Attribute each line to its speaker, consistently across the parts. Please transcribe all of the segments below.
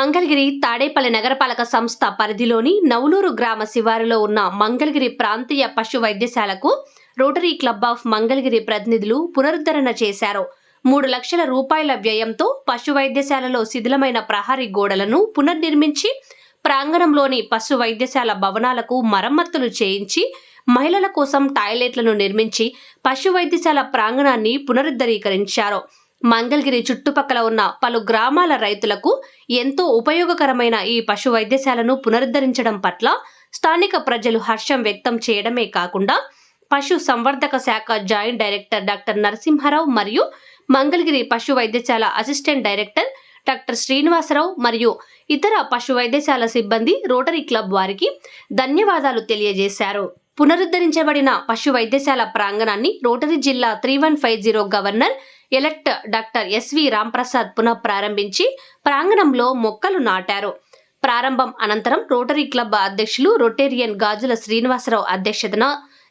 Speaker 1: మంగళగిరి తాడేపల్లి నగరపాలక సంస్థ పరిధిలోని నవలూరు గ్రామ శివారులో ఉన్న మంగళగిరి ప్రాంతీయ పశు వైద్యశాలకు రోటరీ క్లబ్ ఆఫ్ మంగళగిరి ప్రతినిధులు పునరుద్ధరణ చేశారు. మూడు లక్షల రూపాయల వ్యయంతో పశు వైద్యశాలలో శిథిలమైన ప్రహారీ గోడలను పునర్నిర్మించి ప్రాంగణంలోని పశు వైద్యశాల భవనాలకు మరమ్మతులు చేయించి మహిళల కోసం టాయిలెట్లను నిర్మించి పశు వైద్యశాల ప్రాంగణాన్ని పునరుద్ధరీకరించారు. మంగళగిరి చుట్టుపక్కల ఉన్న పలు గ్రామాల రైతులకు ఎంతో ఉపయోగకరమైన ఈ పశు వైద్యశాలను పునరుద్ధరించడం పట్ల స్థానిక ప్రజలు హర్షం వ్యక్తం చేయడమే కాకుండా పశు సంవర్ధక శాఖ జాయింట్ డైరెక్టర్ డాక్టర్ నరసింహారావు మరియు మంగళగిరి పశు వైద్యశాల అసిస్టెంట్ డైరెక్టర్ డాక్టర్ శ్రీనివాసరావు మరియు ఇతర పశు వైద్యశాల సిబ్బంది రోటరీ క్లబ్ వారికి ధన్యవాదాలు తెలియజేశారు. పునరుద్ధరించబడిన పశు వైద్యశాల ప్రాంగణాన్ని రోటరీ జిల్లా three one five zero governor elect doctor SV Ramprasad పునః ప్రారంభించి ప్రాంగణంలో మొక్కలు నాటారు. ప్రారంభం అనంతరం రోటరీ క్లబ్ అధ్యక్షులు రొటేరియన్ గాజుల శ్రీనివాసరావు అధ్యక్షతన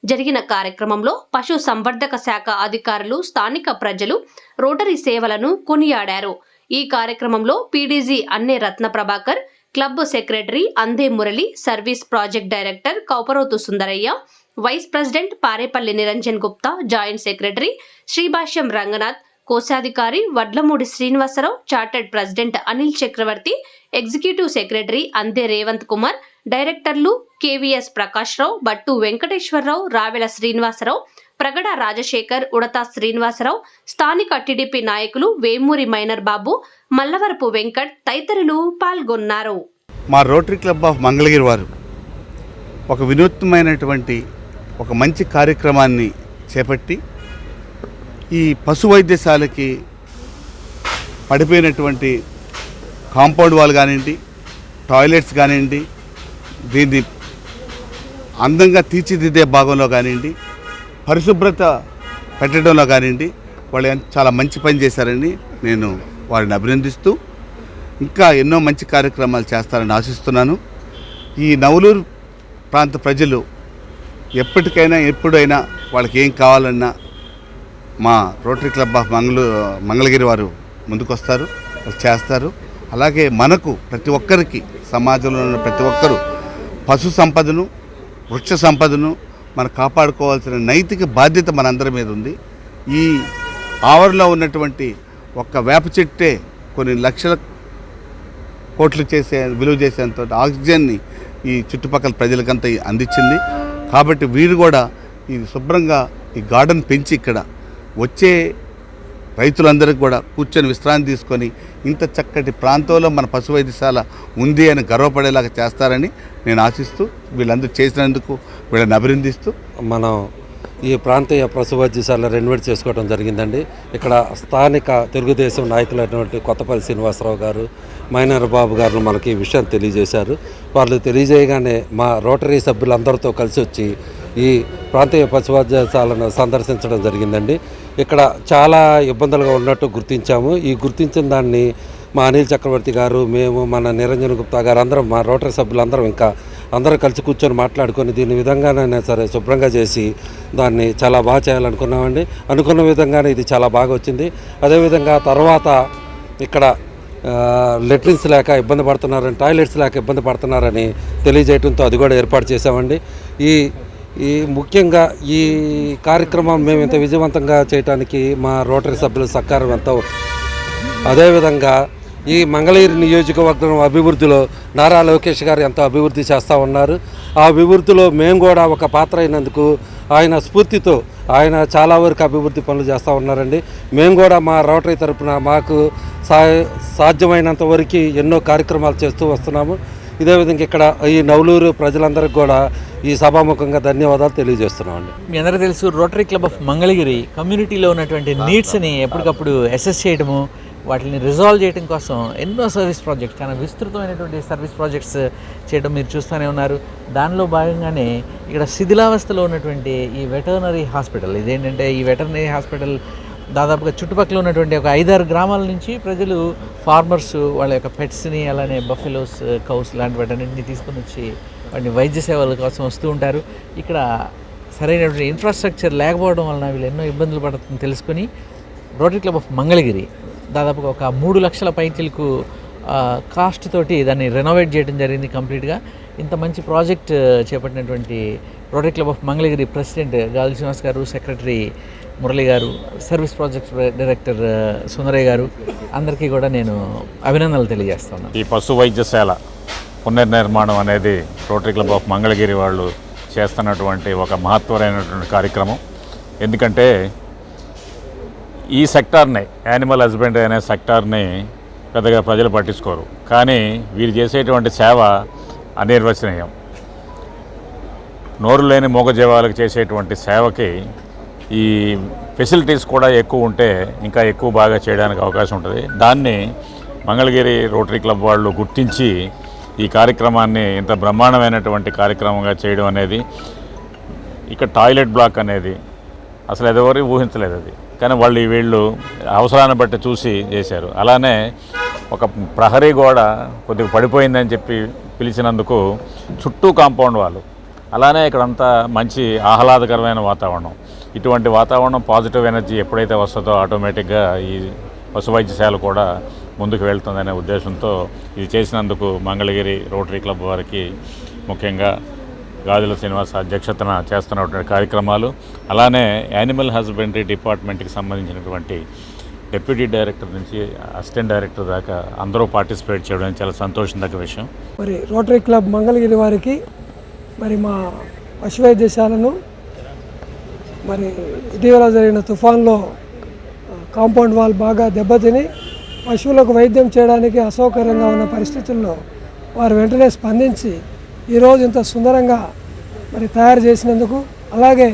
Speaker 1: జరిగిన కార్యక్రమంలో పశు సంవర్ధక శాఖ అధికారులు స్థానిక ప్రజలు రోటరీ సేవలను కొనియాడారు. ఈ కార్యక్రమంలో పీడీజీ అన్నే రత్న Prabhakar club secretary Ande Murali service project director Kauparothu Sundaraiah vice president Parepalli Niranjan Gupta joint secretary Sribhashyam Ranganath కోశాధికారి Vadlamudi Srinivasarao chartered president Anil Chakravarthy executive secretary Ande Revanth Kumar డైరెక్టర్లు KVS Prakashrao Battu Venkateswararao Ravela Srinivasarao Pragada Rajasekhar Udatha Srinivasarao స్థానిక TDP నాయకులు Vemuri minor Babu Mallavarapu Venkat తదితరులు పాల్గొన్నారు.
Speaker 2: మా rotary club of Mangalagiri వారు ఒక వినూత్నమైనటువంటి ఒక మంచి కార్యక్రమాన్ని చేపట్టి ఈ పశు వైద్యశాలకి పడిపోయినటువంటి కాంపౌండ్ వాల్ కానివ్వండి టాయిలెట్స్ కానివ్వండి దీన్ని అందంగా తీర్చిదిద్దే భాగంలో కానివ్వండి పరిశుభ్రత పెట్టడంలో కానివ్వండి వాళ్ళు చాలా మంచి పని చేశారని నేను వారిని అభినందిస్తూ ఇంకా ఎన్నో మంచి కార్యక్రమాలు చేస్తారని ఆశిస్తున్నాను. ఈ నవలూరు ప్రాంత ప్రజలు ఎప్పటికైనా ఎప్పుడైనా వాళ్ళకి ఏం కావాలన్నా మా రోటరీ క్లబ్ ఆఫ్ మంగళూ మంగళగిరి వారు ముందుకొస్తారు చేస్తారు. అలాగే మనకు ప్రతి ఒక్కరికి సమాజంలో ఉన్న ప్రతి ఒక్కరూ పశు సంపదను వృక్ష సంపదను మనం కాపాడుకోవాల్సిన నైతిక బాధ్యత మనందరి మీద ఉంది. ఈ ఆవరణలో ఉన్నటువంటి ఒక్క వేప చెట్టే కొన్ని లక్షల కోట్లు చేసే విలువ చేసేంత ఆక్సిజన్ని ఈ చుట్టుపక్కల ప్రజలకంతా అందించింది. కాబట్టి వీరు కూడా ఇది శుభ్రంగా ఈ గార్డెన్ పెంచి ఇక్కడ వచ్చే రైతులందరికీ కూడా కూర్చొని విశ్రాంతి తీసుకొని ఇంత చక్కటి ప్రాంతంలో మన పశు వైద్యశాల ఉంది అని గర్వపడేలాగా చేస్తారని నేను ఆశిస్తూ వీళ్ళందరూ చేసినందుకు వీళ్ళని అభినందిస్తూ.
Speaker 3: మనం ఈ ప్రాంతీయ పశు వైద్యశాల రెనోవేట్ చేసుకోవడం జరిగిందండి. ఇక్కడ స్థానిక తెలుగుదేశం నాయకులైనటువంటి కొత్తపల్లి శ్రీనివాసరావు గారు మైనర్ బాబు గారు మనకి ఈ విషయం తెలియజేశారు. వాళ్ళు తెలియజేయగానే మా రోటరీ సభ్యులందరితో కలిసి వచ్చి ఈ ప్రాంతీయ పశువైద్యశాలను సందర్శించడం జరిగిందండి. ఇక్కడ చాలా ఇబ్బందులుగా ఉన్నట్టు గుర్తించాము. ఈ గుర్తించిన దాన్ని మా అనిల్ చక్రవర్తి గారు మేము మన నిరంజన్ గుప్తా గారు అందరం మా రోటరీ సభ్యులందరం ఇంకా అందరూ కలిసి కూర్చొని మాట్లాడుకొని దీని విధంగానైనా సరే శుభ్రంగా చేసి దాన్ని చాలా బాగా చేయాలనుకున్నామండి. అనుకున్న విధంగానే ఇది చాలా బాగా వచ్చింది. అదేవిధంగా తర్వాత ఇక్కడ లెట్రిన్స్ లేక ఇబ్బంది పడుతున్నారని టాయిలెట్స్ లేక ఇబ్బంది పడుతున్నారని తెలియజేయడంతో అది కూడా ఏర్పాటు చేసామండి ఈ ఈ ముఖ్యంగా ఈ కార్యక్రమం మేము ఇంత విజయవంతంగా చేయడానికి మా రోటరీ సభ్యుల సహకారం ఎంతో అదేవిధంగా ఈ మంగళగిరి నియోజకవర్గం అభివృద్ధిలో నారా లోకేష్ గారు ఎంతో అభివృద్ధి చేస్తూ ఉన్నారు. ఆ అభివృద్ధిలో మేము కూడా ఒక పాత్ర అయినందుకు ఆయన స్ఫూర్తితో ఆయన చాలా వరకు అభివృద్ధి పనులు చేస్తూ ఉన్నారండి. మేము కూడా మా రోటరీ తరపున మాకు సా సాధ్యమైనంత వరకు ఎన్నో కార్యక్రమాలు చేస్తూ వస్తున్నాము. ఇదే విధంగా ఇక్కడ ఈ నవలూరు ప్రజలందరికీ కూడా ఈ సభాముఖంగా ధన్యవాదాలు తెలియజేస్తున్నామండి.
Speaker 4: మీ అందరికీ తెలుసు రోటరీ క్లబ్ ఆఫ్ మంగళగిరి కమ్యూనిటీలో ఉన్నటువంటి నీడ్స్ని ఎప్పటికప్పుడు అసెస్ చేయడము వాటిని రిజాల్వ్ చేయడం కోసం ఎన్నో సర్వీస్ ప్రాజెక్ట్స్ చాలా విస్తృతమైనటువంటి సర్వీస్ ప్రాజెక్ట్స్ చేయడం మీరు చూస్తూనే ఉన్నారు. దానిలో భాగంగానే ఇక్కడ శిథిలావస్థలో ఉన్నటువంటి ఈ వెటర్నరీ హాస్పిటల్ ఇదేంటంటే ఈ వెటర్నరీ హాస్పిటల్ దాదాపుగా చుట్టుపక్కల ఉన్నటువంటి ఒక ఐదారు గ్రామాల నుంచి ప్రజలు ఫార్మర్స్ వాళ్ళ యొక్క పెట్స్ని అలానే బఫెలోస్ కౌస్ లాంటి వాటన్నింటినీ తీసుకొని వచ్చి వాటిని వైద్య సేవల కోసం వస్తూ ఉంటారు. ఇక్కడ సరైనటువంటి ఇన్ఫ్రాస్ట్రక్చర్ లేకపోవడం వలన వీళ్ళు ఎన్నో ఇబ్బందులు పడుతుంది తెలుసుకొని రోటరీ క్లబ్ ఆఫ్ మంగళగిరి దాదాపుగా ఒక మూడు లక్షల పైకిలకు కాస్ట్ తోటి దాన్ని రెనోవేట్ చేయడం జరిగింది కంప్లీట్గా ఇంత మంచి ప్రాజెక్ట్ చేపట్టినటువంటి rotary club of Mangalagiri president Gali Srinivas గారు సెక్రటరీ మురళి గారు సర్వీస్ ప్రాజెక్ట్ డైరెక్టర్ సుందరయ్య గారు అందరికీ కూడా నేను అభినందనలు తెలియజేస్తున్నాను.
Speaker 5: ఈ పశు వైద్యశాల పునర్నిర్మాణం అనేది రోటరీ క్లబ్ ఆఫ్ మంగళగిరి వాళ్ళు చేస్తున్నటువంటి ఒక మహత్వరైనటువంటి కార్యక్రమం. ఎందుకంటే ఈ సెక్టార్ని యానిమల్ హస్బెండరీ అనే సెక్టార్ని పెద్దగా ప్రజలు పట్టించుకోరు. కానీ వీరు చేసేటువంటి సేవ అనిర్వచనీయం. నోరు లేని మూగజీవాలకు చేసేటువంటి సేవకి ఈ ఫెసిలిటీస్ కూడా ఎక్కువ ఉంటే ఇంకా ఎక్కువ బాగా చేయడానికి అవకాశం ఉంటుంది. దాన్ని మంగళగిరి రోటరీ క్లబ్ వాళ్ళు గుర్తించి ఈ కార్యక్రమాన్ని ఇంత బ్రహ్మాండమైనటువంటి కార్యక్రమంగా చేయడం అనేది ఇక్కడ టాయిలెట్ బ్లాక్ అనేది అసలు ఎదవరు ఊహించలేదు అది. కానీ వాళ్ళు వీళ్ళు అవసరాన్ని బట్టి చూసి చేశారు. అలానే ఒక ప్రహరీ గోడ కొద్దిగా పడిపోయిందని చెప్పి పిలిచినందుకు చుట్టూ కాంపౌండ్ వాళ్ళు అలానే ఇక్కడంతా మంచి ఆహ్లాదకరమైన వాతావరణం. ఇటువంటి వాతావరణం పాజిటివ్ ఎనర్జీ ఎప్పుడైతే వస్తుందో ఆటోమేటిక్గా ఈ పశు వైద్యశాల కూడా ముందుకు వెళ్తుందనే ఉద్దేశంతో ఇది చేసినందుకు మంగళగిరి రోటరీ క్లబ్ వారికి ముఖ్యంగా గాజుల శ్రీనివాస అధ్యక్షతన చేస్తున్నటువంటి కార్యక్రమాలు అలానే యానిమల్ హస్బెండరీ డిపార్ట్మెంట్కి సంబంధించినటువంటి డిప్యూటీ డైరెక్టర్ నుంచి అసిస్టెంట్ డైరెక్టర్ దాకా అందరూ పార్టిసిపేట్ చేయడం చాలా సంతోషం దగ్గర విషయం.
Speaker 6: మరి రోటరీ క్లబ్ మంగళగిరి వారికి మరి మా పశు వైద్యశాలను మరి ఇటీవల జరిగిన తుఫాన్లో కాంపౌండ్ వాల్ బాగా దెబ్బతిని పశువులకు వైద్యం చేయడానికి అసౌకర్యంగా ఉన్న పరిస్థితుల్లో వారు వెంటనే స్పందించి ఈరోజు ఇంత సుందరంగా మరి తయారు చేసినందుకు అలాగే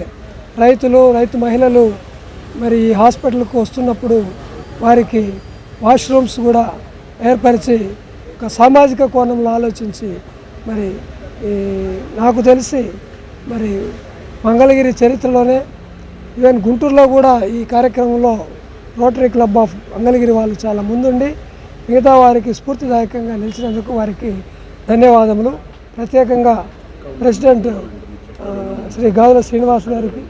Speaker 6: రైతులు రైతు మహిళలు మరి ఈ హాస్పిటల్కు వస్తున్నప్పుడు వారికి వాష్రూమ్స్ కూడా ఏర్పరిచి ఒక సామాజిక కోణంలో ఆలోచించి మరి నాకు తెలిసి మరి మంగళగిరి చరిత్రలోనే ఈవెన్ గుంటూరులో కూడా ఈ కార్యక్రమంలో రోటరీ క్లబ్ ఆఫ్ మంగళగిరి వాళ్ళు చాలా ముందుండి మిగతా వారికి స్ఫూర్తిదాయకంగా నిలిచినందుకు వారికి ధన్యవాదములు. ప్రత్యేకంగా ప్రెసిడెంట్ శ్రీ గాజుల శ్రీనివాస్ గారికి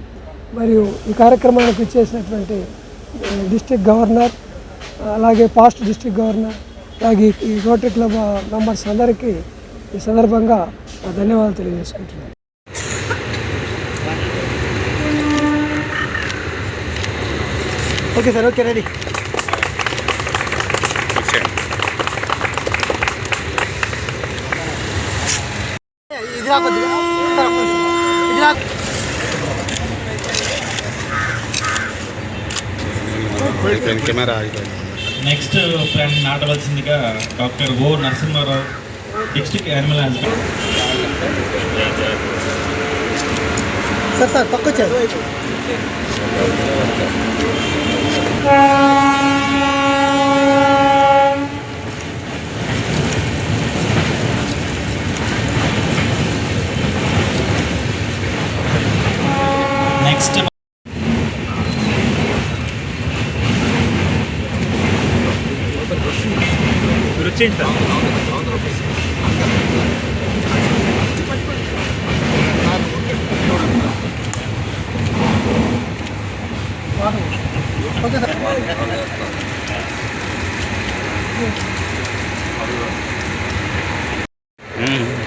Speaker 6: మరియు ఈ కార్యక్రమానికి ఇచ్చేసినటువంటి డిస్టిక్ గవర్నర్ అలాగే పాస్ట్ డిస్టిక్ గవర్నర్ అలాగే ఈ రోటరీ క్లబ్ మెంబర్స్ అందరికీ ఈ సందర్భంగా ధన్యవాదాలు తెలియజేసుకుంటున్నాను. Okay sir okay ready. ఇది
Speaker 7: next friend నాటవలసిందిగా doctor O Narasimharao district animal husband
Speaker 6: sir sir పక్కొచ్చారు
Speaker 7: next next I would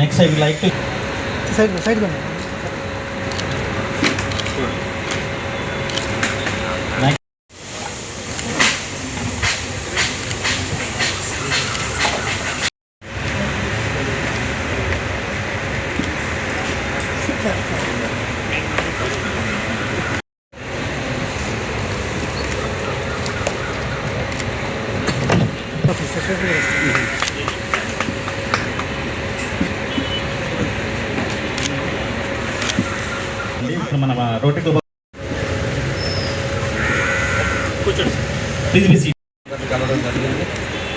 Speaker 7: like to
Speaker 6: side side కొండి
Speaker 7: ఇప్పుడు మన రోటీ క్లబ్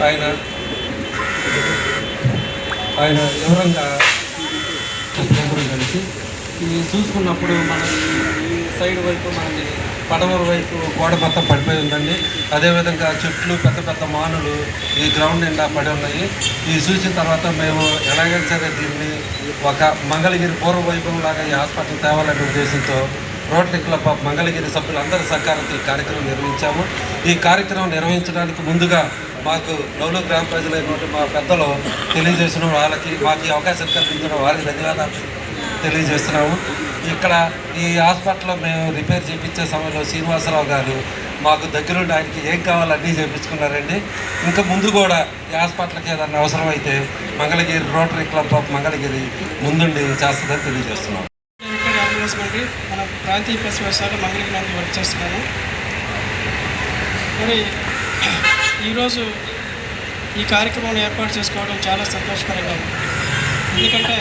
Speaker 3: ఆయన ఆయన వివరంగా ముగ్గురు కలిసి ఇది చూసుకున్నప్పుడు మనం ఈ సైడ్ వైపు మనకి పడమర వైపు గోడ మొత్తం పడిపోయి ఉందండి. అదేవిధంగా చెట్లు పెద్ద పెద్ద మానులు ఈ గ్రౌండ్ నిండా పడి ఉన్నాయి. ఇది చూసిన తర్వాత మేము ఎలాగైనా సరే దీన్ని ఒక మంగళగిరి పూర్వ వైభవం లాగా ఈ హాస్పిటల్ తేవాలనే ఉద్దేశంతో రోటరీ క్లబ్ ఆఫ్ మంగళగిరి సభ్యులందరి సహకారంతో ఈ కార్యక్రమం నిర్వహించాము. ఈ కార్యక్రమం నిర్వహించడానికి ముందుగా మాకు లౌలు గ్రామ ప్రజలైనటువంటి మా పెద్దలు తెలియజేసిన వాళ్ళకి మాకు ఈ అవకాశం కల్పించిన వారికి ధన్యవాదాలు తెలియజేస్తున్నాము. ఇక్కడ ఈ హాస్పిటల్లో మేము రిపేర్ చేయించే సమయంలో శ్రీనివాసరావు గారు మాకు దగ్గరుండి ఆయనకి ఏం కావాలో అన్నీ చేయించుకున్నారండి ఇంకా ముందు కూడా ఈ హాస్పిటల్కి ఏదన్నా అవసరమైతే Mangalagiri rotary club of Mangalagiri ముందుండి చేస్తుందని తెలియజేస్తున్నాం
Speaker 8: ఇక్కడ అంబులెన్స్ మన ప్రాంతీయ ప్రెస్ వ్యవసాయాలు మంగళగిరి నందు వర్క్ చేస్తున్నాను మరి ఈరోజు ఈ కార్యక్రమం ఏర్పాటు చేసుకోవడం చాలా సంతోషకరంగా ఉంది. ఎందుకంటే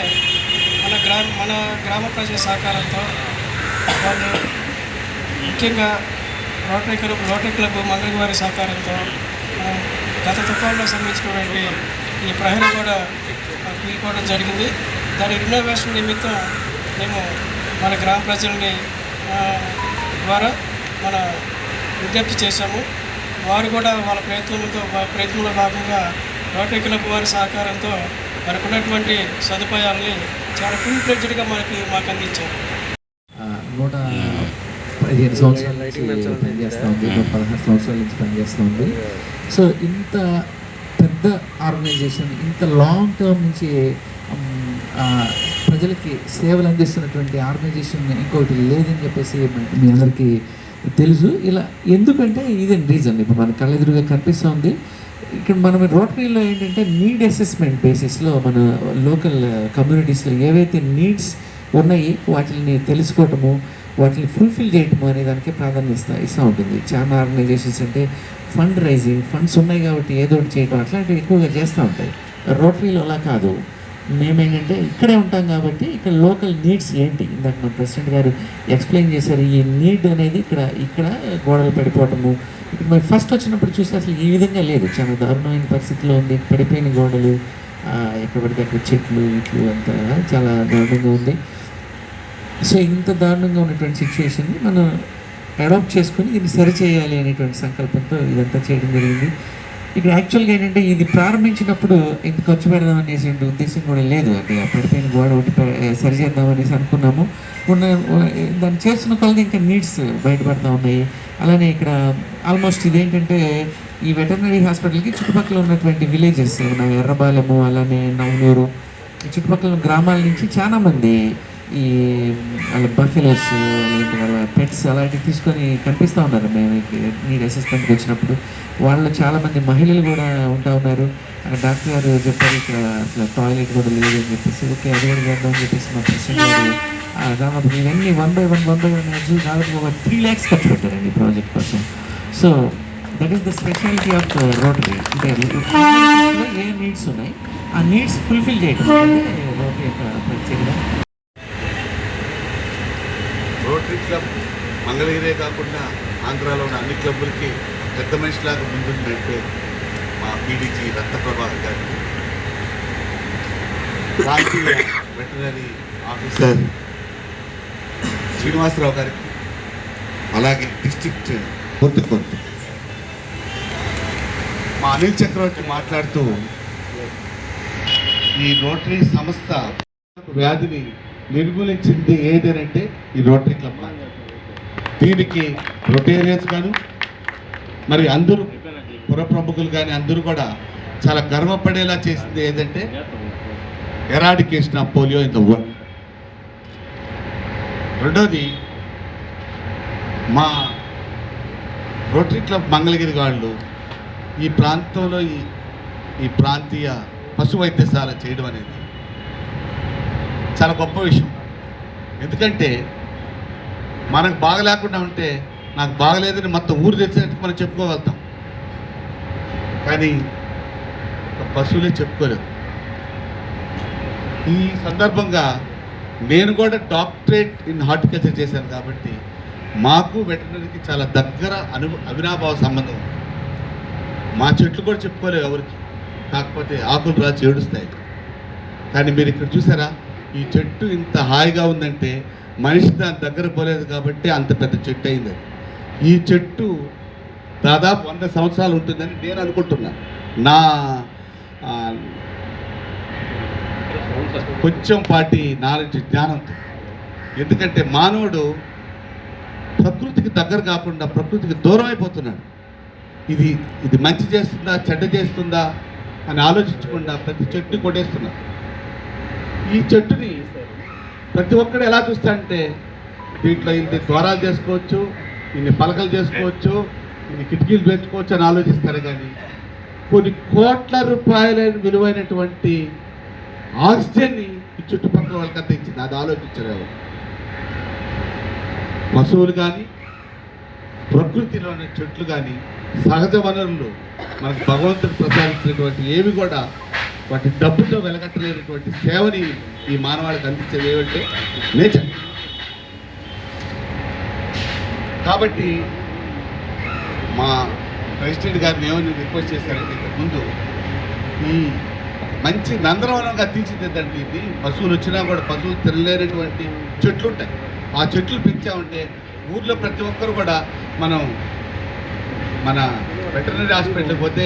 Speaker 8: మన గ్రామ మన గ్రామ ప్రజల సహకారంతో వాళ్ళు ముఖ్యంగా rotary club rotary club Mangalagiri వారి సహకారంతో గత తుఫాన్లో సంబంధించినటువంటి ఈ ప్రహరీ కూడా పీలుకోవడం జరిగింది. దాని రినోవేషన్ నిమిత్తం మేము మన గ్రామ ప్రజల్ని ఆ, ద్వారా మన విజ్ఞప్తి చేశాము. వారు కూడా వాళ్ళ ప్రయత్నంతో ప్రయత్నంలో భాగంగా రోటరీ క్లబ్ వారి సహకారంతో మనకు ఉన్నటువంటి సదుపాయాలని చాలా ఫుల్ ఫ్లెడ్జ్డ్గా మనకి మాకు అందించారు.
Speaker 9: నూట పదిహేను సంవత్సరాల నుంచి పనిచేస్తూ ఉంది. నూట పదహారు సంవత్సరాల నుంచి పనిచేస్తూ ఉంది. సో ఇంత పెద్ద ఆర్గనైజేషన్ ఇంత లాంగ్ టర్మ్ నుంచి ప్రజలకి సేవలు అందిస్తున్నటువంటి ఆర్గనైజేషన్ ఇంకొకటి లేదని చెప్పేసి మీ- అందరికీ తెలుసు. ఇలా ఎందుకంటే ఇది రీజన్ ఇప్పుడు మన కళ్ళెదురుగా కనిపిస్తూ ఉంది. ఇక్కడ మనం రోటరీలో ఏంటంటే నీడ్ అసెస్మెంట్ బేసిస్లో మన లోకల్ కమ్యూనిటీస్లో uh, ఏవైతే నీడ్స్ ఉన్నాయి వాటిని తెలుసుకోవటము వాటిని ఫుల్ఫిల్ చేయటము అనే దానికి ప్రాధాన్యత ఇస్తా ఇస్తూ ఉంటుంది. చాలా ఆర్గనైజేషన్స్ అంటే ఫండ్ రైజింగ్ ఫండ్స్ ఉన్నాయి కాబట్టి ఏదో ఒకటి చేయటం అట్లాంటివి ఎక్కువగా చేస్తూ ఉంటాయి. రోటరీలో అలా కాదు. మేమేంటంటే ఇక్కడే ఉంటాం కాబట్టి ఇక్కడ లోకల్ నీడ్స్ ఏంటి? ఇందాక మన ప్రెసిడెంట్ గారు ఎక్స్ప్లెయిన్ చేశారు ఈ నీడ్ అనేది ఇక్కడ ఇక్కడ గోడలు పడిపోవటము. ఇక్కడ మరి ఫస్ట్ వచ్చినప్పుడు చూస్తే అసలు ఈ విధంగా లేదు. చాలా దారుణమైన పరిస్థితిలో ఉంది. పడిపోయిన గోడలు ఎక్కడ పడితే అక్కడ చెట్లు ఇట్లు అంతా చాలా దారుణంగా ఉంది. సో ఇంత దారుణంగా ఉన్నటువంటి సిచ్యువేషన్ని మనం అడాప్ట్ చేసుకొని దీన్ని సరిచేయాలి అనేటువంటి సంకల్పంతో ఇదంతా చేయడం జరిగింది. ఇక్కడ యాక్చువల్గా ఏంటంటే ఇది ప్రారంభించినప్పుడు ఇంత ఖర్చు పెడదాం అనేసి ఉద్దేశం కూడా లేదు. అంటే అప్పటికైనా గోడ ఒకటి సరి చేద్దాం అనేసి అనుకున్నాము. ఉన్న దాన్ని చేస్తున్న కొలది ఇంకా నీడ్స్ బయటపడతా ఉన్నాయి. అలానే ఇక్కడ ఆల్మోస్ట్ ఇదేంటంటే ఈ వెటర్నరీ హాస్పిటల్కి చుట్టుపక్కల ఉన్నటువంటి విలేజెస్ మన ఎర్రబాలెము అలానే నవనూరు ఈ చుట్టుపక్కల గ్రామాల నుంచి చాలామంది ఈ వాళ్ళ బఫెలోస్ అలాంటి వాళ్ళ పెట్స్ అలాంటివి తీసుకొని కనిపిస్తూ ఉన్నారు మేము నీడ్ అసెస్మెంట్కి వచ్చినప్పుడు వాళ్ళు చాలామంది మహిళలు కూడా ఉంటా ఉన్నారు అక్కడ డాక్టర్ గారు చెప్పారు ఇక్కడ అసలు టాయిలెట్ కూడా లేదు అని చెప్పేసి ఓకే అది కూడా చేద్దాం అని చెప్పేసి మా ప్రెసిడెంట్ గారు దాదాపు ఇవన్నీ one by one one by one దాదాపు ఒక త్రీ ల్యాక్స్ ఖర్చు పెట్టారండి ప్రాజెక్ట్ కోసం so that is the speciality of rotary అంటే ఏ నీడ్స్ ఉన్నాయి ఆ నీడ్స్ ఫుల్ఫిల్ చేయడం రోటరీ యొక్క ప్రత్యేకత
Speaker 2: రోటరీ క్లబ్ మంగళగిరే కాకుండా ఆంధ్రాలో ఉన్న అన్ని క్లబ్బులకి పెద్ద మనిషిలాగా ముందుండి నడిపే మా పీడీజీ రత్నప్రభాకర్ గారికి ప్రాంతీయ వెటనరీ ఆఫీసర్ శ్రీనివాసరావు గారికి అలాగే డిస్ట్రిక్ట్ కొద్ది కొద్ది మా అనిల్ చక్రవర్తి మాట్లాడుతూ ఈ రోటరీ సంస్థ వ్యాధిని నిర్మూలించింది ఏదనంటే ఈ రోటరీ క్లబ్ దీనికి రొటేరియన్స్ గాను మరి అందరూ పుర ప్రముఖులు కానీ అందరూ కూడా చాలా గర్వపడేలా చేసింది ఏదంటే eradication of polio in the world. రెండోది మా రోటరీ క్లబ్ మంగళగిరి వాళ్ళు ఈ ప్రాంతంలో ఈ ఈ ప్రాంతీయ పశు వైద్యశాల చేయడం అనేది చాలా గొప్ప విషయం. ఎందుకంటే మనకు బాగలేకుండా ఉంటే నాకు బాగలేదని మొత్తం ఊరు తెచ్చినట్టు మనం చెప్పుకోగలుగుతాం. కానీ ఒక పశువులే చెప్పుకోలేదు. ఈ సందర్భంగా నేను కూడా డాక్టరేట్ ఇన్ హార్టికల్చర్ చేశాను కాబట్టి మాకు వెటనరీకి చాలా దగ్గర అను అవినాభావ సంబంధం మా చెట్లు కూడా చెప్పుకోలేవు ఎవరికి. కాకపోతే ఆకులు రాచి ఏడుస్తాయి. కానీ మీరు ఇక్కడ చూసారా? ఈ చెట్టు ఇంత హాయిగా ఉందంటే మనిషి దాని దగ్గర పోలేదు కాబట్టి అంత పెద్ద చెట్టు అయింది. ఈ చెట్టు దాదాపు వంద సంవత్సరాలు ఉంటుందని నేను అనుకుంటున్నా. నా కొంచెం పాటి నాలెడ్జ్ జ్ఞానంతో ఎందుకంటే మానవుడు ప్రకృతికి దగ్గర కాకుండా ప్రకృతికి దూరం అయిపోతున్నాడు. ఇది ఇది మంచి చేస్తుందా చెడ్డ చేస్తుందా అని ఆలోచించకుండా ప్రతి చెట్టు కొట్టేస్తున్నారు. ఈ చెట్టుని ప్రతి ఒక్కడు ఎలా చూస్తాడంటే దీంట్లో ఇన్ని ద్వారాలు చేసుకోవచ్చు ఇన్ని పలకలు చేసుకోవచ్చు ఇన్ని కిటికీలు పెంచుకోవచ్చు అని ఆలోచిస్తారు కానీ కొన్ని కోట్ల రూపాయల విలువైనటువంటి ఆక్సిజన్ని ఈ చుట్టుపక్కల వాళ్ళకి అందించింది. అది ఆలోచించలేవు పశువులు కానీ ప్రకృతిలోని చెట్లు కానీ సహజ వనరులు మనకు భగవంతుడు ప్రసాదించినటువంటి ఏవి కూడా వాటి డబ్బుతో వెలగట్టలేనటువంటి సేవని ఈ మానవాళికి అందించేది ఏమంటే నేచర్. కాబట్టి మా ప్రెసిడెంట్ గారిని ఏమని రిక్వెస్ట్ చేశారంటే ఇంతకు ముందు ఈ మంచి నందనవనంగా తీర్చిదిద్దండి ఇది పశువులు వచ్చినా కూడా పశువులు తినలేనటువంటి చెట్లు ఉంటాయి ఆ చెట్లు పెంచామంటే ఊర్లో ప్రతి ఒక్కరు కూడా మనం మన వెటర్నరీ హాస్పిటల్కి పోతే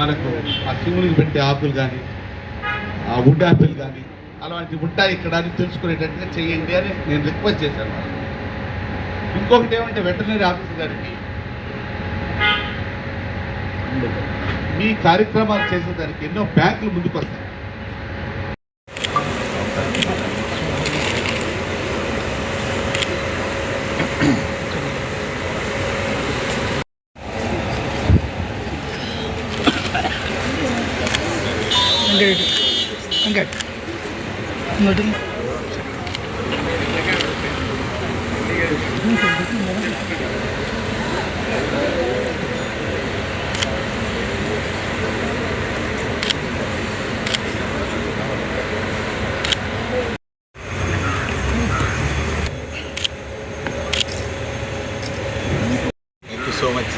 Speaker 2: మనకు ఆ సింగులకు పెట్టే ఆకులు కానీ వుడ్ ఆపిల్ కానీ అలాంటి ఉంటాయి ఇక్కడ అని తెలుసుకునేటట్టుగా చేయండి అని నేను రిక్వెస్ట్ చేశాను. ఇంకొకటి ఏమంటే వెటర్నరీ ఆఫీసర్ గారికి మీ కార్యక్రమాలు చేసేదానికి ఎన్నో బ్యాంకులు ముందుకు వస్తాయి
Speaker 7: సో మచ్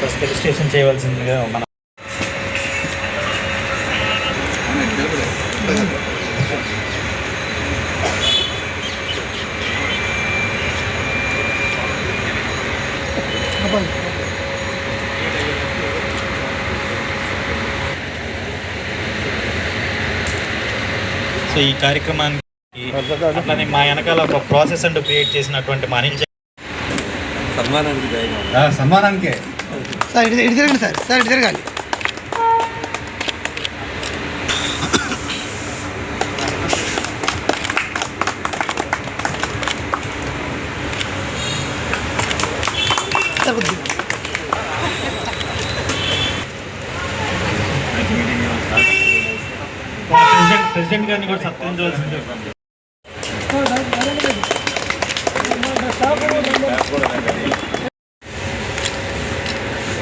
Speaker 7: ఫస్ట్ రిజిస్ట్రేషన్ చేయవలసిందిగా మన సో ఈ కార్యక్రమానికి అట్లానే మా వెనకాల ఒక ప్రాసెస్ అంటూ క్రియేట్ చేసినటువంటి మా అనిల్
Speaker 3: సన్మానానికి
Speaker 2: సన్మానానికే.
Speaker 6: సార్ ఇటు తిరగండి సార్. సార్ ఇటు తిరగాలి సార్ కొద్దిగా.
Speaker 7: ప్రెసిడెంట్ ప్రెసిడెంట్ గారిని కూడా సత్కరించవలసింది
Speaker 6: స్టాఫ్